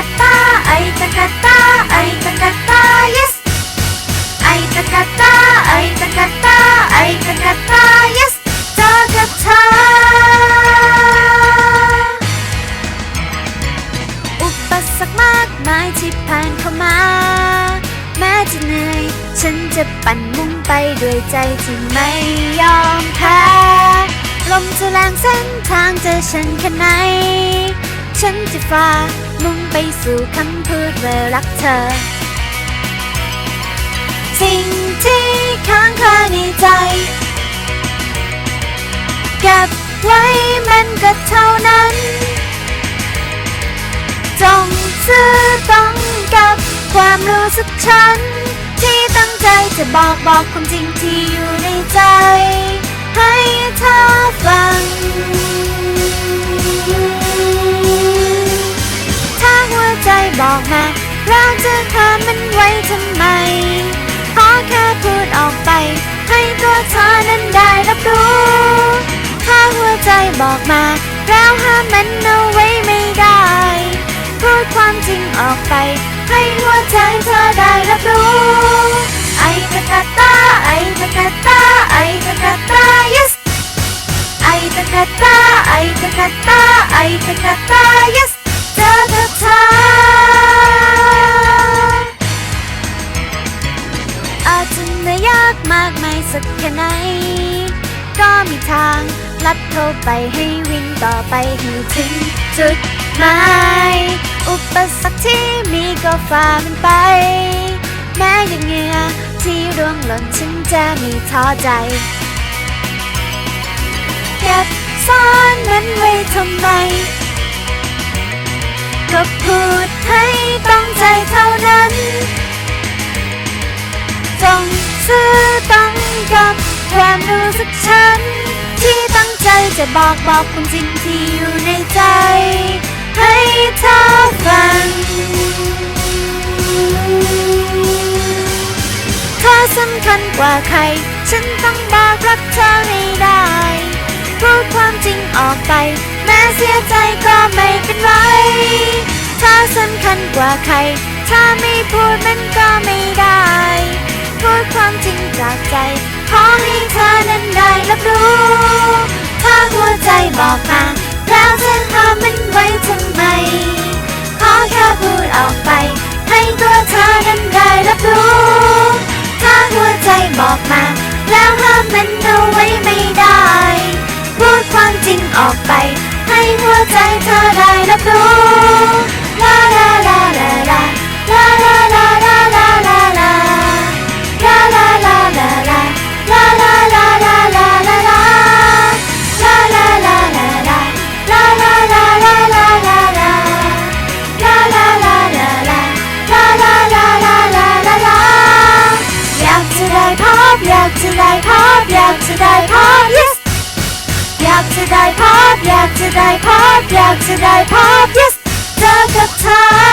กาตาไอตะกาตา yes ไอตะกาตาไอตะกาตาไอตะกาตา yes เจอกับเธออุปสรรคมากมายที่ผ่านเข้ามา แม้จะเหนื่อยฉันจะปั่นมุ่งไปด้วยใจที่ไม่ยอมแพ้ลมจะแรงเส้นทางจะชันแค่ไหนฉันจะฝ่า มุ่งไปสู่คำพูดว่ารักเธอ สิ่งที่ค้างคาในใจ เก็บไว้มันก็เท่านั้น จงซื่อตรงกับความรู้สึกฉัน ที่ตั้งใจจะบอกบอกความจริงที่อยู่ในใจ ให้เธอฟัง อกมา เราจะทำมันไว้ทำไม ขอแค่พูดออกไป ให้ตัวเธอนั้นได้รับรู้ถ้าหัวใจบอกมา เราห้ามมันเอาไว้ไม่ได้ พูดความจริงออกไป ให้หัวใจเธอได้รับรู้ ไอ้ตะกาตาไอ้ตะกาตาไอ้ตะกาตา yes ไอ้ตะกาตาไอ้ตะกาตาไอ้ตะกาตา อาจจะเหนื่อยากมากไม่สักแค่ไหน ก็มีทางลัดเข้าไปให้วิ่งต่อไปให้ถึงจุดหมายอุปสรรคที่มีก็ฝ่ามันไป แม้ยังเหงื่อที่ร่วงหล่นฉันจะม่ท้อใจเก็บซ่อนมันไว้ทำไม ก็พูดให้ต้องใจเท่านั้น ความรู้สึกฉัน ที่ตั้งใจจะบอกบอกความจริงที่อยู่ในใจ ให้เธอฟังเธอสำคัญกว่าใคร ฉันต้องบอกรักเธอให้ได้พูดความจริงออกไป แม้เสียใจก็ไม่เป็นไรเธอสำคัญกว่าใคร ถ้าไม่พูดมันก็ไม่ได้ พูดความจริงจากใจ ขอให้เธอนั้นได้รับรู้ ถ้าหัวใจบอกมาแล้วจะทำมันไว้ทำไม ขอแค่พูดออกไป ให้ตัวเธอนั้นได้รับรู้ ถ้าหัวใจบอกมา แล้วห้ามมันเอาไว้ไม่ได้ พูดความจริงออกไป ให้หัวใจเธอได้รับรู้ พับ yes อยากจะได้พับ อยากจะได้พับ อยากจะได้พับ yes เจอกับเธอ